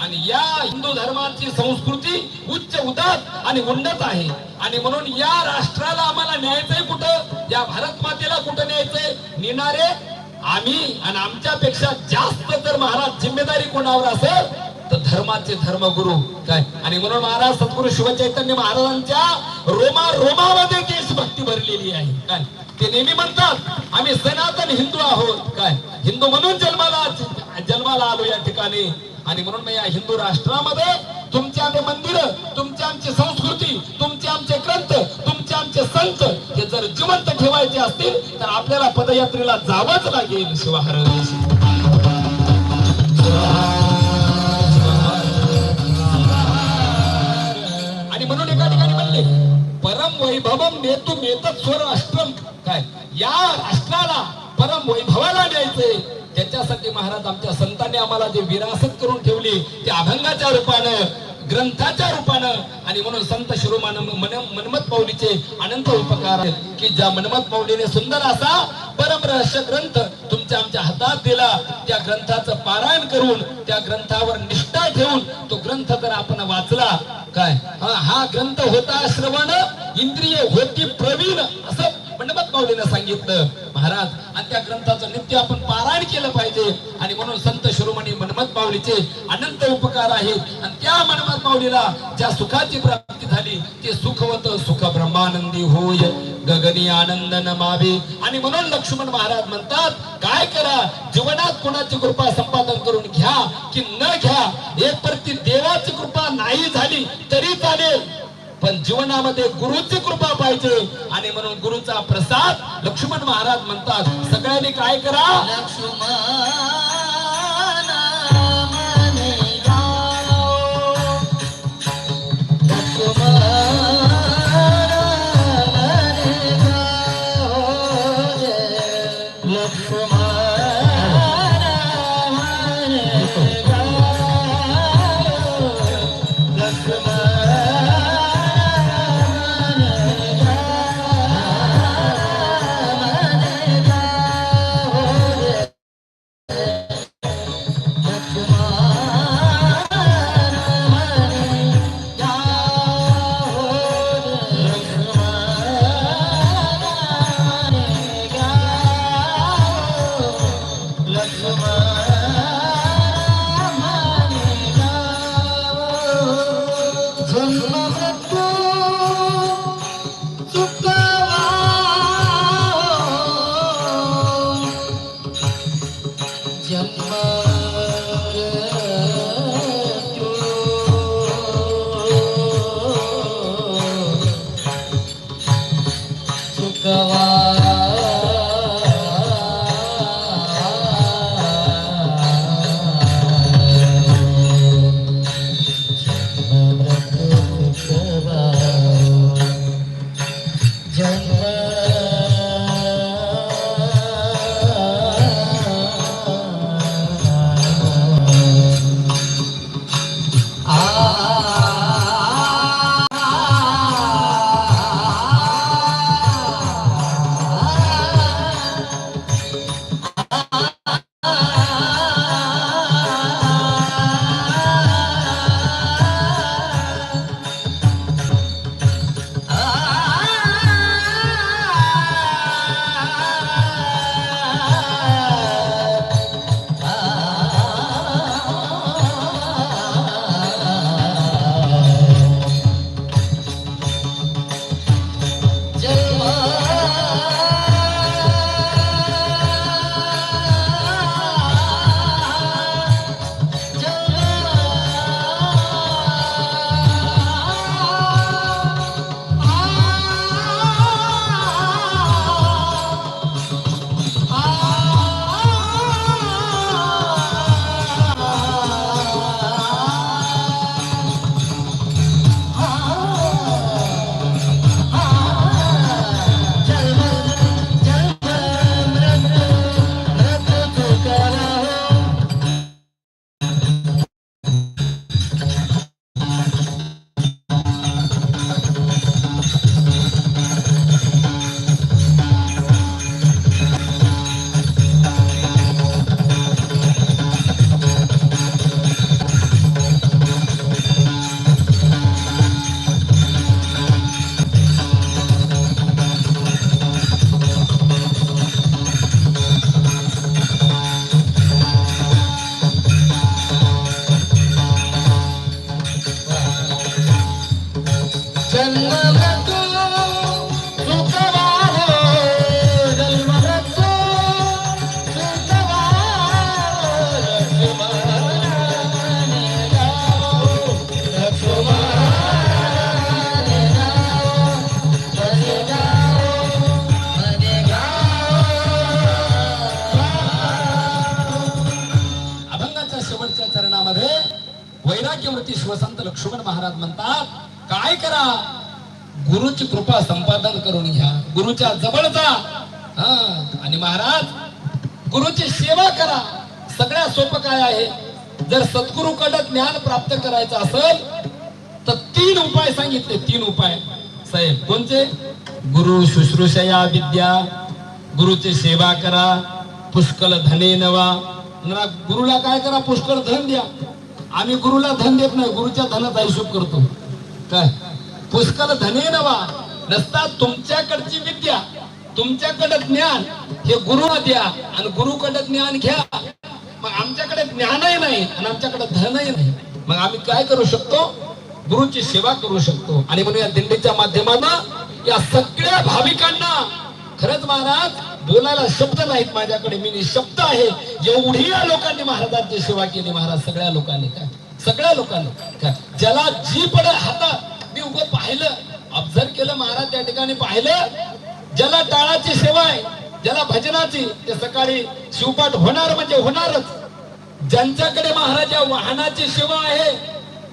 आणि या हिंदू धर्माची संस्कृती उच्च उदात आणि उन्नत आहे. आणि म्हणून या राष्ट्राला आम्हाला न्यायचंय कुठं? या भारत मातेला कुठं न्यायचंय? नेणारे आम्ही आणि आमच्यापेक्षा जास्त जर महाराज जिम्मेदारी कोणावर असेल तर धर्माचे धर्मगुरु काय? आणि म्हणून महाराज सद्गुरु शिवचैतन्य महाराजांच्या रोमा रोमामध्ये देशभक्ती भरलेली आहे. काय? ते नेहमी म्हणतात आम्ही सनातन हिंदू आहोत. काय? हिंदू म्हणून जन्माला जन्माला आलो या ठिकाणी. आणि म्हणून मी या हिंदू राष्ट्रामध्ये तुमचे आमचे मंदिर तुमची आमची संस्कृती तुमचे आमचे ग्रंथ तुमचे आमचे संत हे जर जिवंत ठेवायचे असतील तर आपल्याला पदयात्रेला जावंच लागेल शिवाहर आणि म्हणून एका ठिकाणी म्हणले परम वैभवम मेतू मेतच स्वर काय या राष्ट्राला परम वैभवाला न्यायचंय त्याच्यासाठी महाराज आमच्या संतांनी आम्हाला जे विरासत करून ठेवली ते अभंगाच्या रूपानं ग्रंथाच्या रूपानं आणि म्हणून संत शिरोमान मनमत माऊलीचे अनंत उपकार आहेत. की ज्या मनमत माऊलीने सुंदर असा परमरहस्य ग्रंथ तुमच्या आमच्या हातात दिला त्या ग्रंथाचं पारायण करून त्या ग्रंथावर निष्ठा ठेवून तो ग्रंथ जर आपण वाचला काय? हा ग्रंथ होता श्रवण इंद्रिय होती प्रवीण असं मंडपत सांगितलं. महाराज आणि त्या ग्रंथाचं नित्य आपण पारायण केलं पाहिजे. आणि म्हणून संत शिरोमणी मनमत माऊलीचे अनंत उपकार आहेत. आणि त्या मनमत माऊलीला ज्या सुखाची प्राप्ती झाली ते सुखवत सुख ब्रह्मानंदी होय. गगनी आनंद नमावे आणि म्हणून लक्ष्मण महाराज म्हणतात काय करा? जीवनात कोणाची कृपा संपादन करून घ्या की न घ्या? एक प्रति देवाची कृपा नाही झाली तरी चालेल. पण जीवनामध्ये गुरुची कृपा पाहिजे. आणि म्हणून गुरुचा प्रसाद लक्ष्मण महाराज म्हणतात सगळ्यांनी काय करा? जन्म करून घ्या. गुरुच्या जवळ जा. हा आणि महाराज गुरुची सेवा करा. सगळ्यात सोपं काय आहे? जर सद्गुरूकडे ज्ञान प्राप्त करायचं असेल तर तीन उपाय सांगितले. तीन उपाय. साहेब कोणते? गुरु शुश्रूषया विद्या. गुरुची सेवा करा. पुष्कळ धने नवा. गुरुला काय करा? पुष्कळ धन द्या. आम्ही गुरुला धन देत नाही. गुरुच्या धनाचा हिशोब करतो. काय? पुष्कळ धने नवा. नसता तुमच्याकडची विद्या तुमच्याकडे ज्ञान हे गुरु द्या आणि गुरुकडे ज्ञान घ्या. मग आमच्याकडे ज्ञानही नाही आणि आमच्याकडे धनही नाही. मग आम्ही काय करू शकतो? गुरुची सेवा करू शकतो. आणि म्हणून या दिंडीच्या माध्यमातून या सगळ्या भाविकांना खरंच महाराज बोलायला शब्द नाहीत माझ्याकडे. मी शब्द आहे. एवढी या लोकांनी महाराजांची सेवा केली महाराज सगळ्या लोकांनी. काय? सगळ्या लोकांनी. काय? ज्याला जी पड हातात मी उभं पाहिलं ऑब्झर्व केलं महाराज त्या ठिकाणी पाहिलं. ज्याला टाळाची सेवा आहे ज्याला भजनाची ते सकाळी शिवपाठ होणार म्हणजे होणारच. ज्यांच्याकडे महाराज या वाहनाची सेवा आहे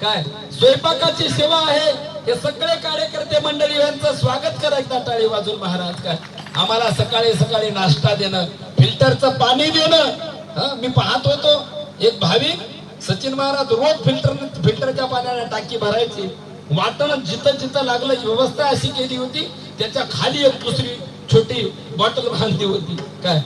काय स्वयंपाकाची सेवा आहे हे सगळे कार्यकर्ते मंडळी यांचं स्वागत करायचं टाळी वाजून महाराज काय. आम्हाला सकाळी सकाळी नाश्ता देणं फिल्टरचं पाणी देणं. हं, मी पाहत होतो एक भाविक सचिन महाराज रोज फिल्टर फिल्टरच्या पाण्याने टाकी भरायची. वाटण जिथं जिथं लागलं व्यवस्था अशी केली होती त्याच्याखाली एक दुसरी छोटी बॉटल बांधली होती. काय?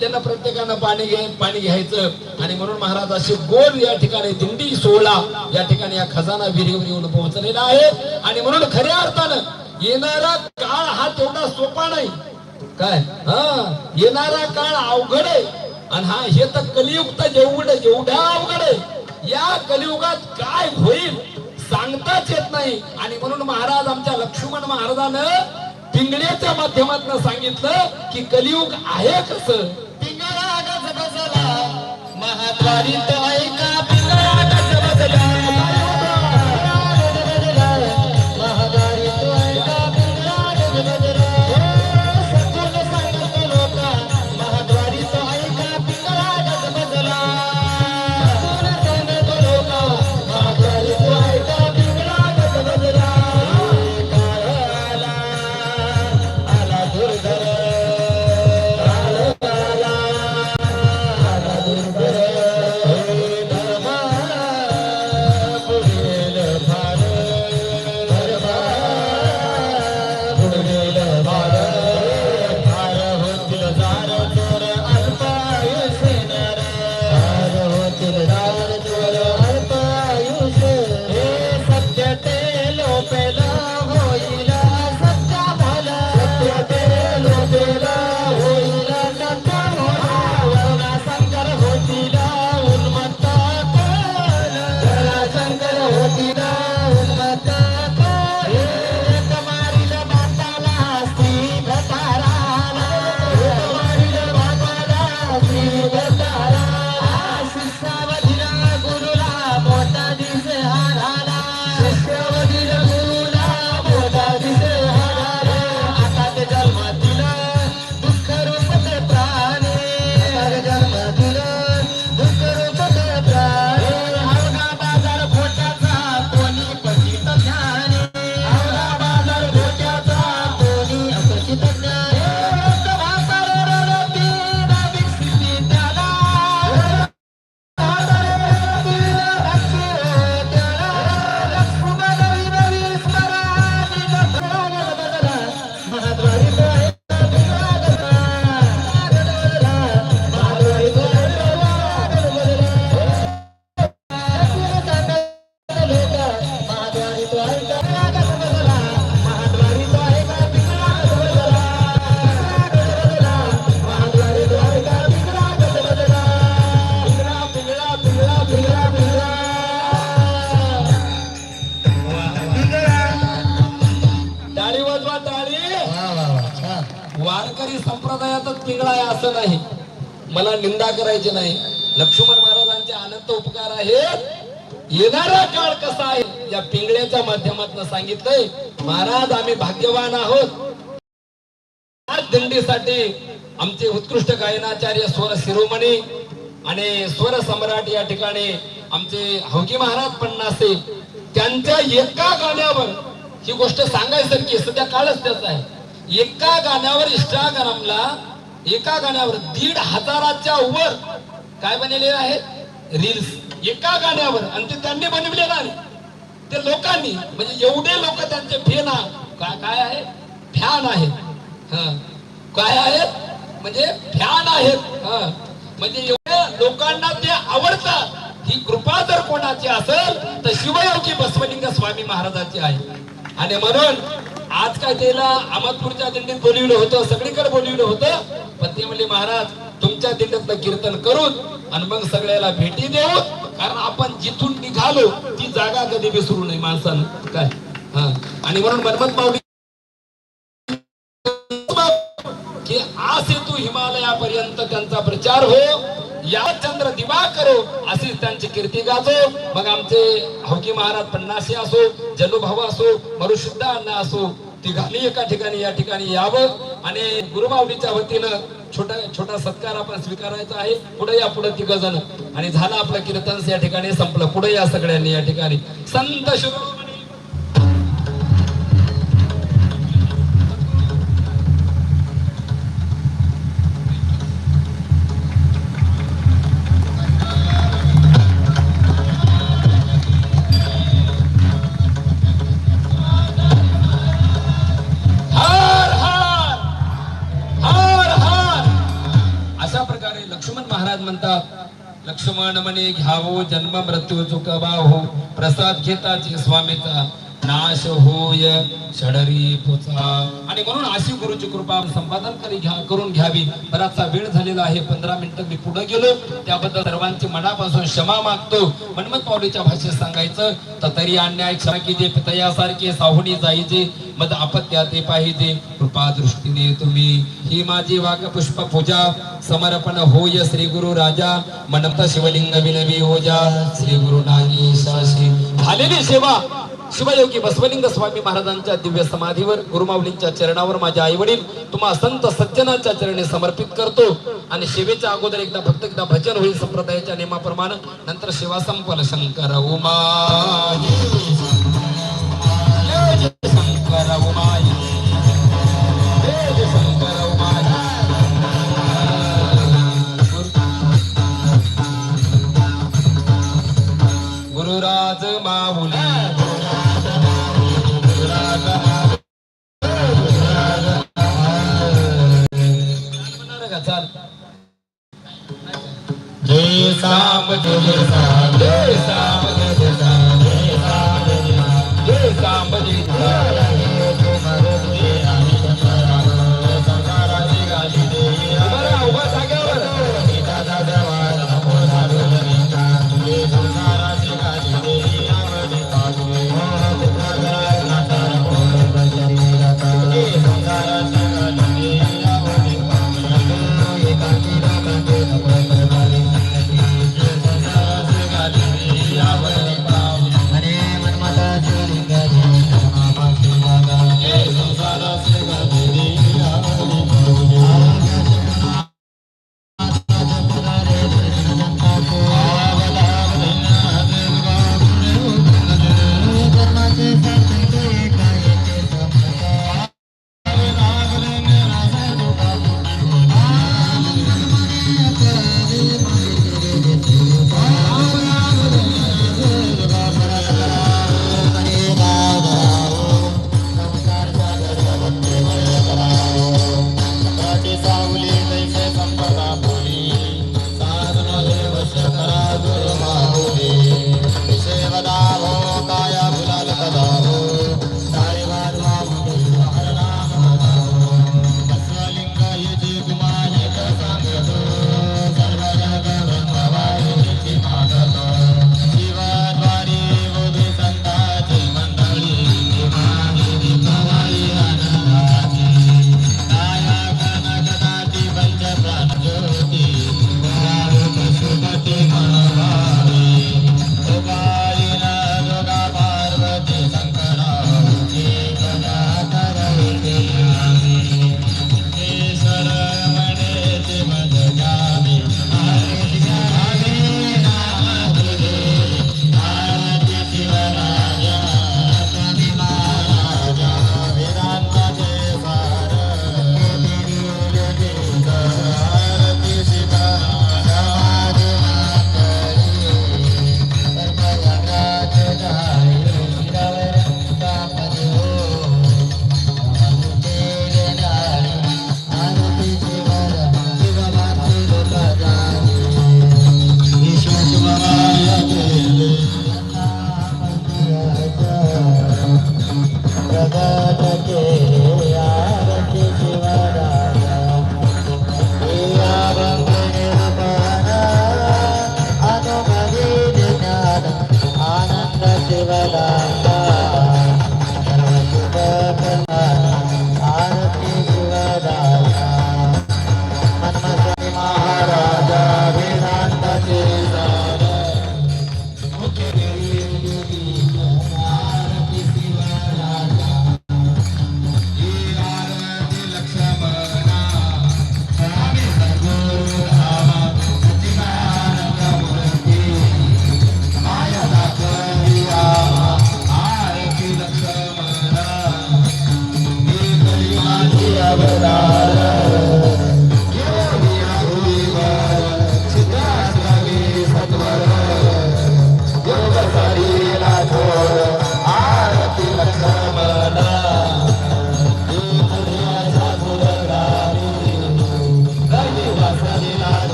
त्यांना प्रत्येकानं पाणी घे पाणी घ्यायचं. आणि म्हणून महाराज असे गोल या ठिकाणी दिंडी सोहळा या ठिकाणी या खजाना विहिरीवर येऊन पोहोचलेला आहे. आणि म्हणून खऱ्या अर्थानं येणारा काळ हा तेवढा सोपा नाही. काय? हा येणारा काळ अवघड आहे. आणि हा हे तर कलियुग तर एवढं अवघड आहे या कलियुगात काय होईल? सांगताच येत नाही. आणि म्हणून महाराज आमच्या लक्ष्मण महाराजानं पिंगळ्याच्या माध्यमातून सांगितलं की कलियुग आहे कसं? पिंगळा गज महाद्वारी ऐका वारकरी संप्रदायातच पिंगळा आहे असं नाही. मला निंदा करायची नाही. लक्ष्मण महाराजांचे अनंत उपकार आहेत. येणारा काळ कसा आहे? या पिंगळ्याच्या माध्यमातून सांगितलंय. महाराज आम्ही भाग्यवान आहोत. दिंडीसाठी आमचे उत्कृष्ट गायनाचार्य स्वर शिरोमणी आणि स्वर सम्राट या ठिकाणी आमचे हौकी महाराज पन्नासे त्यांच्या एका गाण्यावर ही गोष्ट सांगायसारखी सध्या काळच त्याचा आहे. एका गाण्यावर इंस्टाग्रामला एका गाण्यावर दीड हजाराच्या वर काय बनलेले आहेत रील्स एका गाण्यावर. आणि ते त्यांनी बनवले नाही. ते लोकांनी म्हणजे एवढे लोक त्यांचे फेन काय काय आहे? फॅन आहेत. काय आहेत? म्हणजे फॅन आहेत. म्हणजे एवढ्या लोकांना ते आवडतात. ही कृपा जर कोणाची असेल तर शिवयोगी बसवलिंग स्वामी महाराजाची आहे. आणि म्हणून आज काय त्याला अहमदपूरच्या दिंडीत बोलविलं होतं सगळीकडे बोलिवलं होतं. पण ते म्हणले महाराज तुमच्या दिंडीतलं कीर्तन करून आणि मग सगळ्याला भेटी देऊ कारण आपण जिथून निघालो ती जागा कधी विसरू नये माणसानं. काय? हा. आणि म्हणून मनमत माऊली की आज हेतू हिमालयापर्यंत त्यांचा प्रचार हो. या चंद्र दिवा करो अशीच त्यांची कीर्ती गाजो. मग आमचे हौकी महाराज पन्नासी असो जल्लूभाऊ असो मरुशुद्ध अण्णा असो तिघांनी एका ठिकाणी या ठिकाणी यावं. आणि गुरुमाऊलीच्या वतीनं छोटा छोटा सत्कार आपण स्वीकारायचा आहे. पुढे या पुढे तिघ जण. आणि झालं आपलं कीर्तन या ठिकाणी संपलं. पुढे या सगळ्यांनी या ठिकाणी. संत शिरोमणी म्हणे घ्यावो जन्म मृत्यू चुकवा हो प्रसाद घेताची स्वामीचा. नाश होय शडरी पोचा. आणि म्हणून अशी गुरुची कृपा संपादन करी घ्या करून घ्यावी. बराचसा वेळ झालेला आहे पंधरा मिनिटं मी पुढे गेलो. त्याबद्दल सर्वांची मनापासून क्षमा मागतो. मनमत पावलीच्या भाषेत सांगायचं तर तरी अन्याय क्षमा की जे पितयासारखे साहुणी जायचे मग आपत्या ते पाहिजे. कृपा दृष्टीने तुम्ही ही माझी वाघ पुष्प पूजा. समर्पण होय श्री गुरु राजा. मनमत शिवलिंग विनवी ओजा. श्री गुरु नागी शाशी झालेली सेवा शिवयोगी बसवलिंग स्वामी महाराजांच्या दिव्य समाधीवर गुरुमाऊलींच्या चरणावर माझे आई वडील तुम्हा संत सज्जनाच्या चरणी समर्पित करतो. आणि शिवेच्या अगोदर एकदा भक्त एकदा भजन होईल संप्रदायाच्या नियमाप्रमाणे नंतर शिवा संपल शंकर उमा.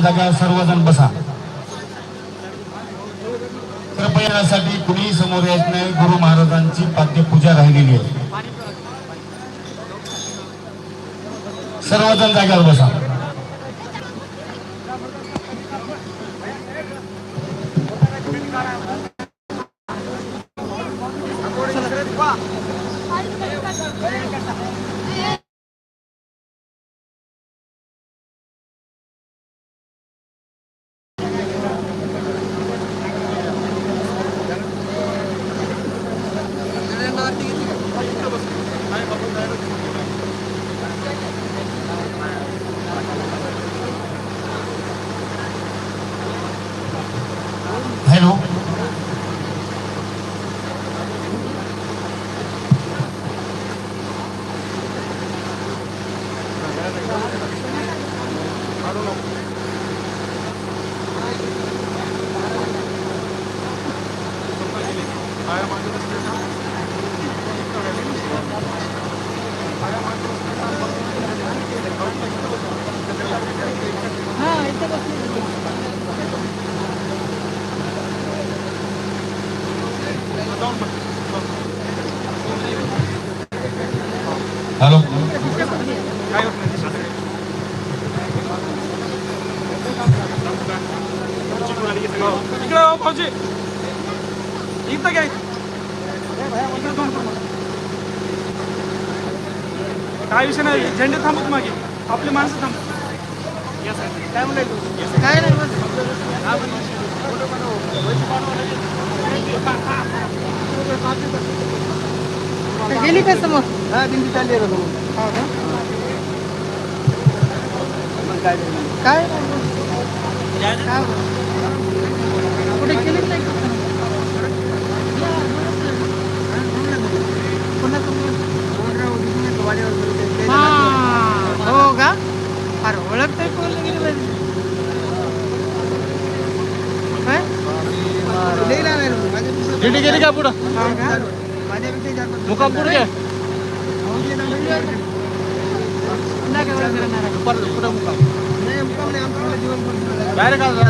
जागा सर्वजण बसा. कृपयासाठी कुणीही समोर येत नाही. गुरु महाराजांची पाद्यपूजा राहिलेली आहे. सर्वजण जागेवर बसा. あるの थांबवत मागे. आपली माणसं थांबवत काय म्हणायचं काय नाही बस. गेली का समोर? हा दिंडी चालली आहे हा का? काय काय कुठे गेलीच नाही पुन्हा तुम्ही আর ওলাকটাই করলে গেলে गिटी गेली का पुढं मुकाम पुढे पुढं मुकाम डायरेक्ट आलं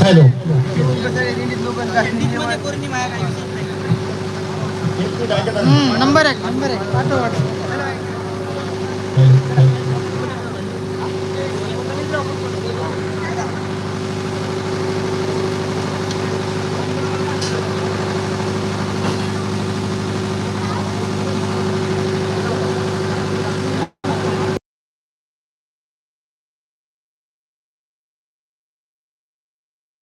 खायलो. नंबर एक नंबर एक.